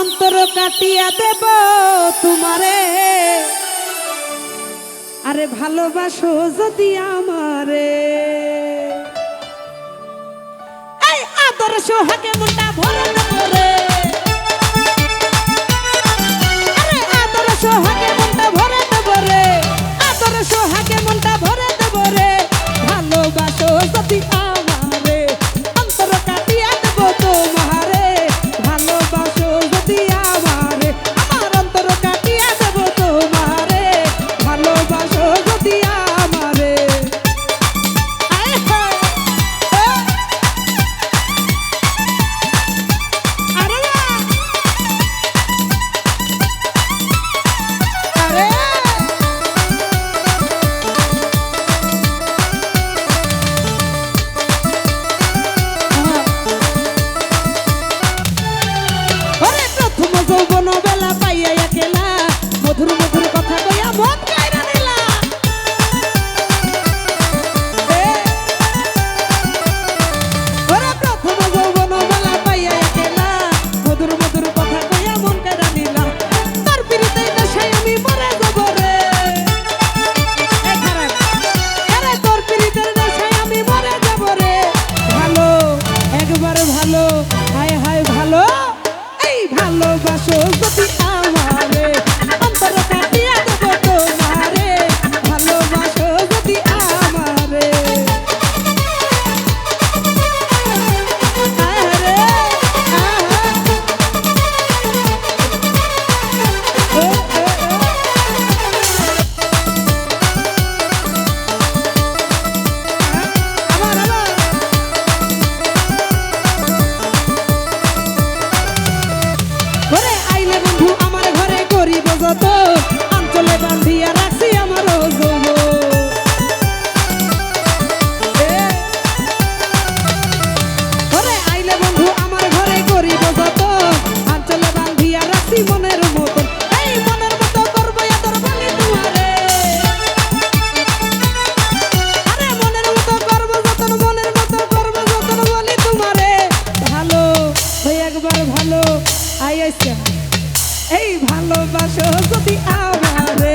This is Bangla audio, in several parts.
অন্তর কাটিয়া দেব তোমারে। আরে ভালোবাসো যদি আমারে। আদর্শ হাকে মুন্ডা করে। এই ভালোবাসো যদি আমারে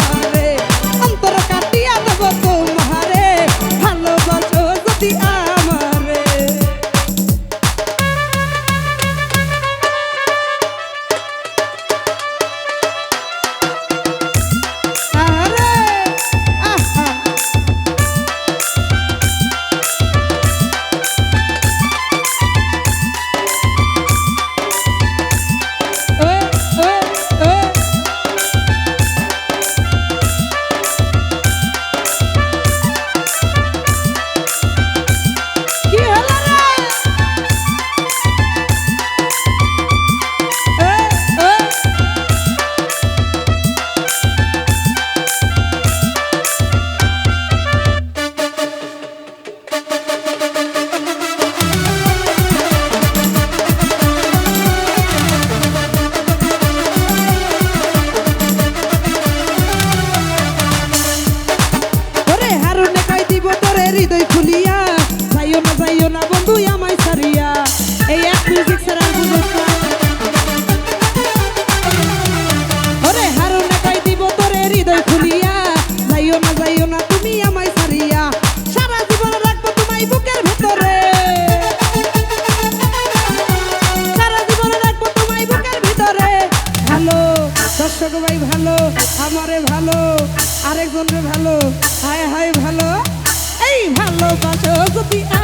ভালোবাসো যদি আমারে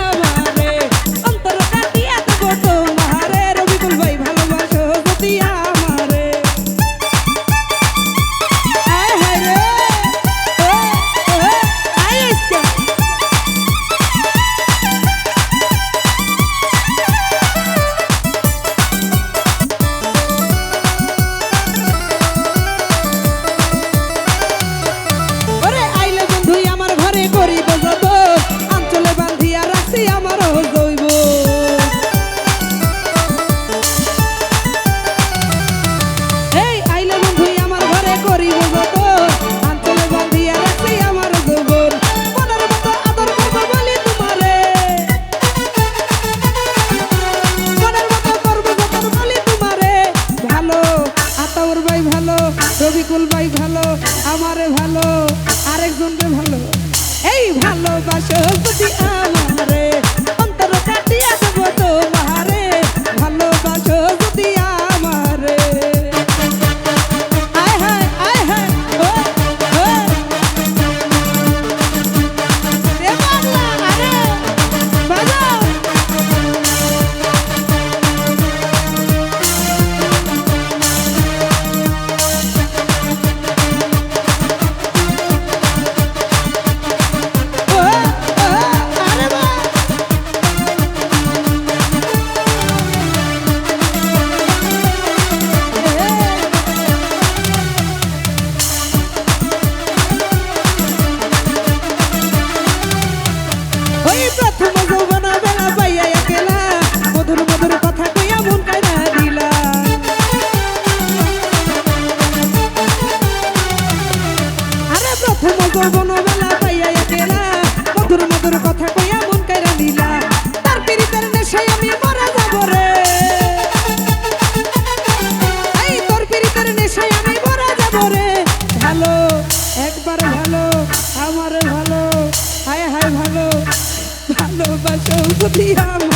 ভালোবাসো যদি আমার